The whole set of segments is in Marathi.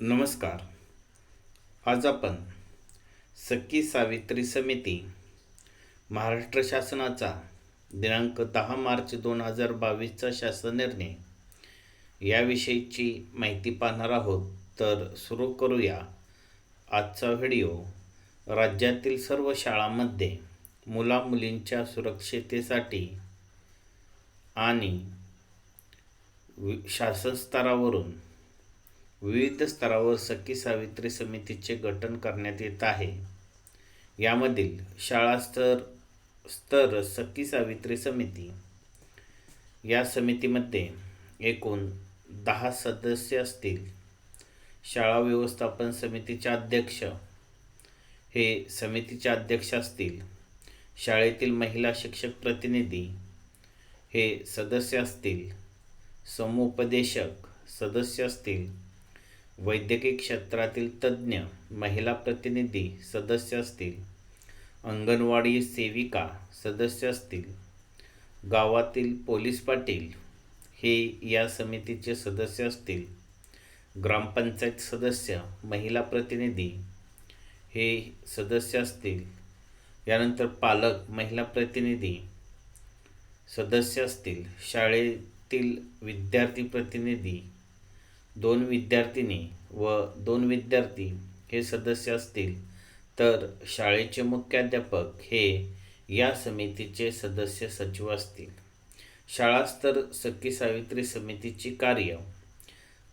नमस्कार. आज आपण सखी सावित्री समिती महाराष्ट्र शासनाचा दिनांक दहा मार्च दोन हजार बावीसचा शासन निर्णय याविषयीची माहिती पाहणार आहोत. तर सुरू करूया आजचा व्हिडिओ. राज्यातील सर्व शाळांमध्ये मुलामुलींच्या सुरक्षितेसाठी आणि शासन स्तरावरून विविध स्तरावर सखी सावित्री समितीचे गठन करण्यात येत आहे. यामधील शाळा स्तर स्तर सखी सावित्री समिती. या समितीमध्ये एकूण दहा सदस्य असतील. शाळा व्यवस्थापन समितीचे अध्यक्ष हे समितीचे अध्यक्ष असतील. शाळेतील महिला शिक्षक प्रतिनिधी हे सदस्य असतील. समुपदेशक सदस्य असतील. वैद्यकीय क्षेत्रातील तज्ज्ञ महिला प्रतिनिधी सदस्य असतील. अंगणवाडी सेविका सदस्य असतील. गावातील पोलीस पाटील हे या समितीचे सदस्य असतील. ग्रामपंचायत सदस्य महिला प्रतिनिधी हे सदस्य असतील. यानंतर पालक महिला प्रतिनिधी सदस्य असतील. शाळेतील विद्यार्थी प्रतिनिधी दोन विद्यार्थिनी व दोन विद्यार्थी हे सदस्य असतील तर शाळेचे मुख्याध्यापक हे या समितीचे सदस्य सचिव असतील. शाळा स्तर सखी सावित्री समितीची कार्य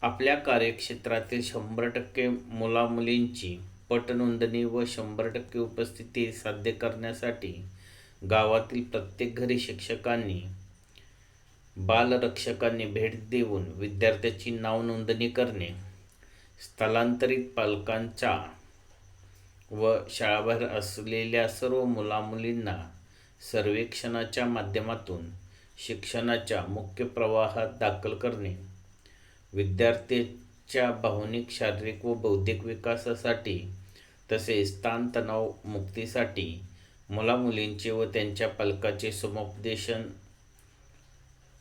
आपल्या कार्यक्षेत्रातील शंभर टक्के मुलामुलींची पटनोंदणी व शंभर टक्के उपस्थिती साध्य करण्यासाठी गावातील प्रत्येक घरी शिक्षकांनी बालरक्षकांनी भेट देऊन विद्यार्थ्याची नावनोंदणी करणे स्थलांतरित पालकांच्या व शाळाबाहेर असलेल्या सर्व मुलामुलींना सर्वेक्षणाच्या माध्यमातून शिक्षणाच्या मुख्य प्रवाहात दाखल करणे विद्यार्थ्याच्या भावनिक शारीरिक व बौद्धिक विकासासाठी तसेच ताणतणाव मुक्तीसाठी मुलामुलींचे व त्यांच्या पालकाचे समुपदेशन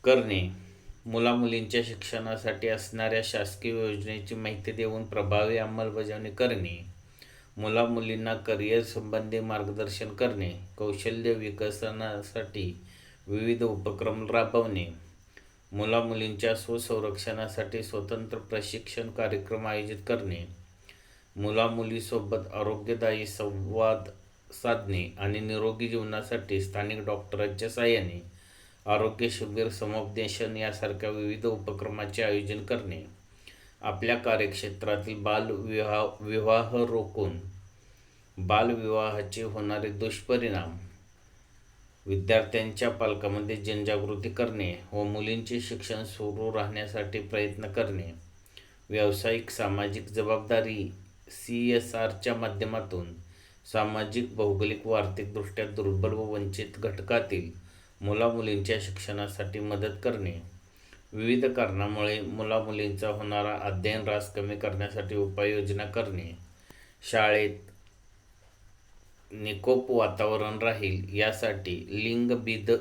करणे मुलामुलींच्या शिक्षणासाठी असणाऱ्या शासकीय योजनेची माहिती देऊन प्रभावी अंमलबजावणी करणे मुलामुलींना करिअर संबंधी मार्गदर्शन करणे कौशल्य विकसनासाठी विविध उपक्रम राबवणे मुलामुलींच्या स्वसंरक्षणासाठी स्वतंत्र प्रशिक्षण कार्यक्रम आयोजित करणे मुलामुलीसोबत आरोग्यदायी संवाद साधणे आणि निरोगी जीवनासाठी स्थानिक डॉक्टरांच्या साहाय्याने आरोग्य शिबिर समुपदेशन यासारख्या विविध उपक्रमाचे आयोजन करणे. आपल्या कार्यक्षेत्रातील बालविवाह विवाह रोखून बालविवाहाचे होणारे दुष्परिणाम विद्यार्थ्यांच्या पालकामध्ये जनजागृती करणे व मुलींचे शिक्षण सुरू राहण्यासाठी प्रयत्न करणे. व्यावसायिक सामाजिक जबाबदारी सी एस आरच्या माध्यमातून सामाजिक भौगोलिक व आर्थिकदृष्ट्या दुर्बल व वंचित घटकातील मुलामुलींच्या शिक्षणासाठी मदत करणे. विविध कारणामुळे मुलामुलींचा होणारा अध्ययन रास कमी करण्यासाठी उपाययोजना करणे. शाळेत निकोप वातावरण राहील यासाठी लिंगभेद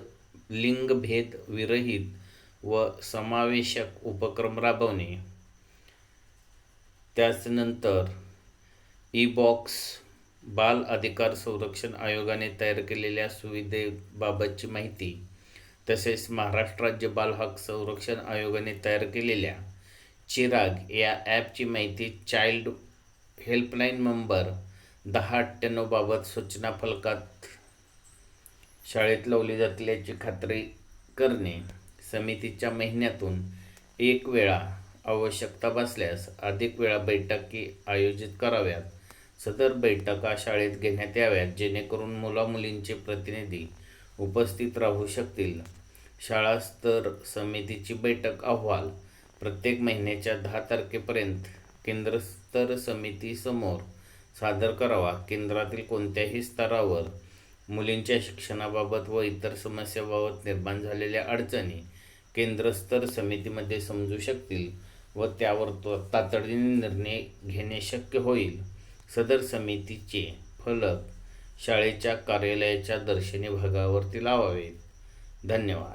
लिंगभेद विरहित व समावेशक उपक्रम राबवणे. त्याचनंतर ई बॉक्स बाल अधिकार संरक्षण आयोगाने तयार केलेल्या सुविधेबाबतची माहिती तसेच महाराष्ट्र राज्य बाल हक संरक्षण आयोगाने तयार केलेल्या चिराग या ॲपची माहिती चाइल्ड हेल्पलाईन नंबर दहा अठ्ठ्याण्णवबाबत सूचना फलकात शाळेत लावली जातील याची खात्री करणे समितीच्या महिन्यातून एक वेळा आवश्यकता भासल्यास अधिक वेळा बैठकी आयोजित कराव्यात. सदर बैठका शाळेत घेण्यात याव्यात जेणेकरून मुलामुलींचे प्रतिनिधी उपस्थित राहू शकतील. शाळा स्तर समितीची बैठक अहवाल प्रत्येक महिन्याच्या दहा तारखेपर्यंत केंद्रस्तर समितीसमोर सादर करावा. केंद्रातील कोणत्याही स्तरावर मुलींच्या शिक्षणाबाबत व इतर समस्याबाबत निर्माण झालेल्या अडचणी केंद्रस्तर समितीमध्ये समजू शकतील व त्यावर तो तातडीने निर्णय घेणे शक्य होईल. सदर समितीचे फलक शाळेच्या कार्यालयाच्या दर्शनी भागावरती लावावेत. धन्यवाद.